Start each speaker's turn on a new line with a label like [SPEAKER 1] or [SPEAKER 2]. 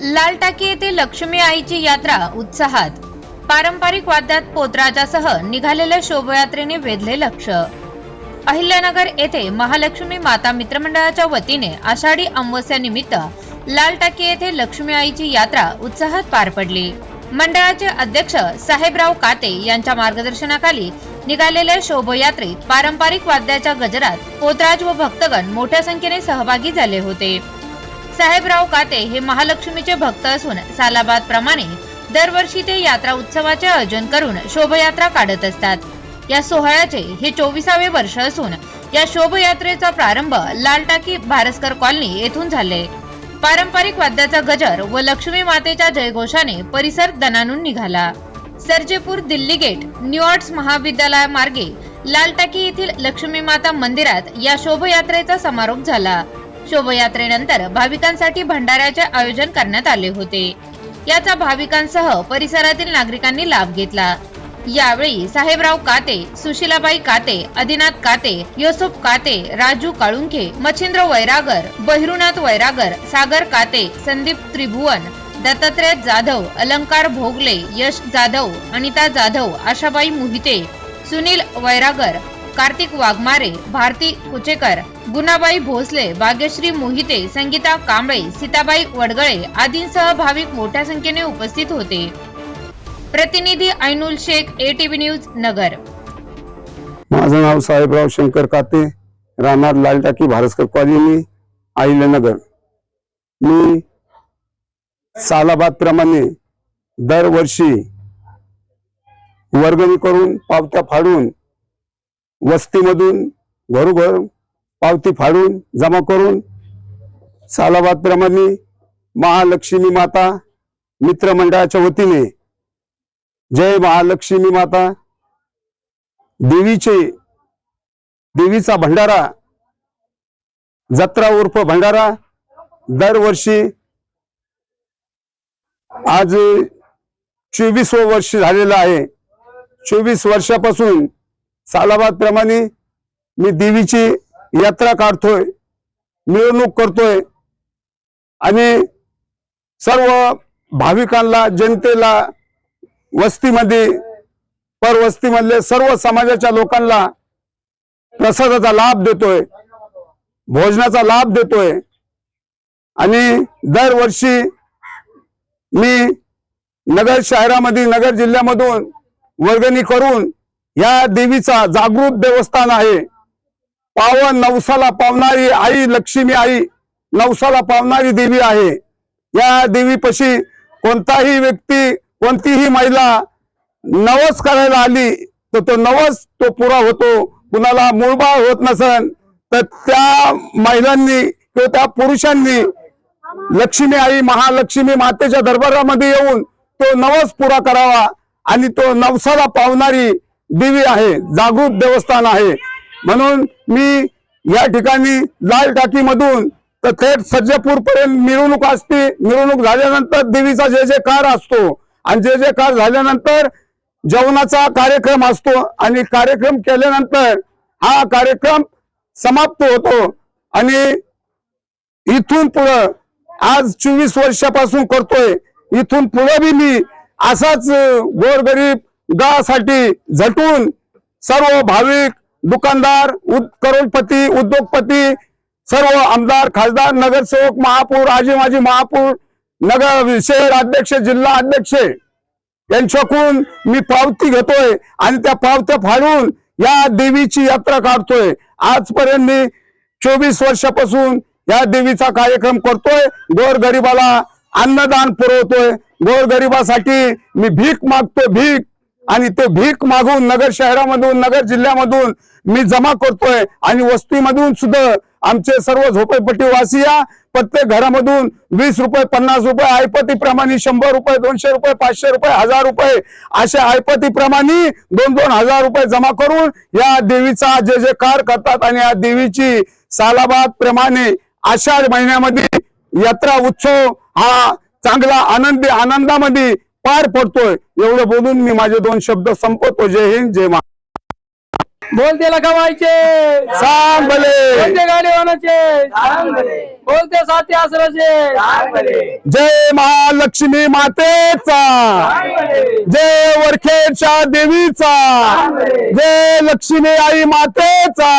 [SPEAKER 1] लाल टाकी येथे लक्ष्मी आईची यात्रा उत्साहात. पारंपरिक वाद्यात पोतराजासह निघालेल्या शोभयात्रेने वेधले लक्ष. अहिल्यानगर येथे महालक्ष्मी माता मित्रमंडळाच्या वतीने आषाढी अमावस्यानिमित्त लालटाकी लाल टाकी येथे लक्ष्मी आईची यात्रा उत्साहात पार पडली. मंडळाचे अध्यक्ष साहेबराव काते यांच्या मार्गदर्शनाखाली निघालेल्या शोभयात्रेत पारंपरिक वाद्याच्या गजरात पोतराज व भक्तगण मोठ्या संख्येने सहभागी झाले होते. साहेबराव काते हे महालक्ष्मीचे भक्त असून सालाबाद प्रमाणे दरवर्षी ते यात्रा उत्सवाचे आयोजन करून शोभयात्रा काढत असतात. या सोहळ्याचे हे चोवीसावे वर्ष असून या शोभयात्रेचा प्रारंभ लालटाकी भारस्कर कॉलनी येथून झाले. पारंपरिक वाद्याचा गजर व लक्ष्मी मातेच्या जयघोषाने परिसर दणानून निघाला. Sarjepur Delhi Gate New Arts महाविद्यालया मार्गे येथील लक्ष्मी माता मंदिरात या शोभयात्रेचा समारोप झाला. शोभयात्रेनंतर भाविकांसाठी भंडाऱ्याचे आयोजन करण्यात आले होते. याचा भाविकांसह परिसरातील नागरिकांनी लाभ घेतला. यावेळी साहेबराव काते सुशीलाबाई काते आदिनाथ काते युसुफ काते राजू काळुंखे मच्छिंद्र वैरागर बहिरुनाथ वैरागर सागर काते संदीप त्रिभुवन दत्तात्रय जाधव अलंकार भोगले यश जाधव अनिता जाधव आशाबाई मोहिते सुनील वैरागर कार्तिक वाघमारे भारती कुचेकर गुणाबाई भोसले भाग्यश्री मोहिते संगीता कांबळे सीताबाई वडगळे आदींसह भाविक मोठ्या संख्येने उपस्थित होते. प्रतिनिधी ऐनुल शेख एटीव्ही न्यूज नगर.
[SPEAKER 2] माझं नाव साहेबराव शंकर काते राहणार लाल टाकी भारस्कर कॉलनी आईलनगर मी सालाबाद प्रमाणे दरवर्षी वर्गणी करून पावत्या फाडून वस्तीमधून घरोघर पावती फाडून जमा करून सालाबाद प्रमाणे महालक्ष्मी माता मित्रमंडळाच्या वतीने जय महालक्ष्मी माता. देवीचे देवीचा भंडारा जत्रा उर्फ भंडारा दरवर्षी आज चोवीस वर्ष झालेलं आहे. चोवीस वर्षापासून सालाबाद प्रमाणे मी देवीची यात्रा काढतोय मिरवणूक करतोय आणि सर्व भाविकांना जनतेला वस्तीमध्ये परवस्तीमधले सर्व समाजाच्या लोकांना प्रसादाचा लाभ देतोय भोजनाचा लाभ देतोय आणि दरवर्षी मी नगर शहरामध्ये नगर जिल्ह्यामधून वर्गणी करून या देवीचा जागृत देवस्थान आहे. पावन नवसाला पावणारी आई लक्ष्मी आई नवसाला पावणारी देवी आहे. या देवीपाशी कोणताही व्यक्ती कोणतीही महिला नवस करायला आली तर तो नवस तो पुरा होतो. कुणाला मूळबाळ होत नसन तर त्या महिलांनी किंवा त्या पुरुषांनी लक्ष्मी आई महालक्ष्मी मातेच्या दरबारामध्ये येऊन तो नवस पुरा करावा. आणि तो नवसाला पावणारी देवी आहे जागृत देवस्थान आहे. म्हणून मी या ठिकाणी लाल टाकीमधून तर थेट सज्जपूर पर्यंत मिरवणूक असते. मिरवणूक झाल्यानंतर देवीचा जे जे कार असतो आणि जे जे कार झाल्यानंतर जेवणाचा कार्यक्रम असतो आणि कार्यक्रम केल्यानंतर हा कार्यक्रम समाप्त होतो. आणि इथून पुढं आज चोवीस वर्षापासून करतोय. इथून पुढे बी मी असाच गोरगरीब गासाठी झटून सर्व भाविक दुकानदार उद- करोडपती उद्योगपती सर्व आमदार खासदार नगरसेवक महापौर आजी माजी महापौर नगर शहर अध्यक्ष जिल्हा अध्यक्ष यांच्याकडून मी पावती घेतोय आणि त्या पावत्या फाडून या देवीची यात्रा काढतोय. आजपर्यंत मी चोवीस वर्षापासून या देवीचा कार्यक्रम करतोय. गोर गरिबाला अन्नदान पुरवतोय. गोर गरिबासाठी मी भीक मागतोय भीक. आणि तो भीक मागून नगर शहरामधून नगर जिल्ह्यामधून मी जमा करतोय. आणि वस्तीमधून सुद्धा आमचे सर्व झोपडपट्टी वासिया प्रत्येक घरामधून वीस रुपये पन्नास रुपये आयपतीप्रमाणे शंभर रुपये दोनशे रुपये पाचशे रुपये हजार रुपये अशा आयपतीप्रमाणे दोन दोन हजार रुपये जमा करून या देवीचा जे जे कार करतात आणि या देवीची सालाबाद प्रमाणे आषाढ महिन्यामध्ये यात्रा उत्सव हा चांगला आनंदी आनंदामध्ये पार पडतोय. एवढं बोलून मी माझे दोन शब्द संपवतो. जय हिंद जय मा
[SPEAKER 3] बोलते लगावायचे
[SPEAKER 2] सांग भले
[SPEAKER 3] बोलते बोलते साथी आसराचे.
[SPEAKER 2] जय महालक्ष्मी मातेचा. जय वरखेडच्या देवीचा. जय लक्ष्मी आई मातेचा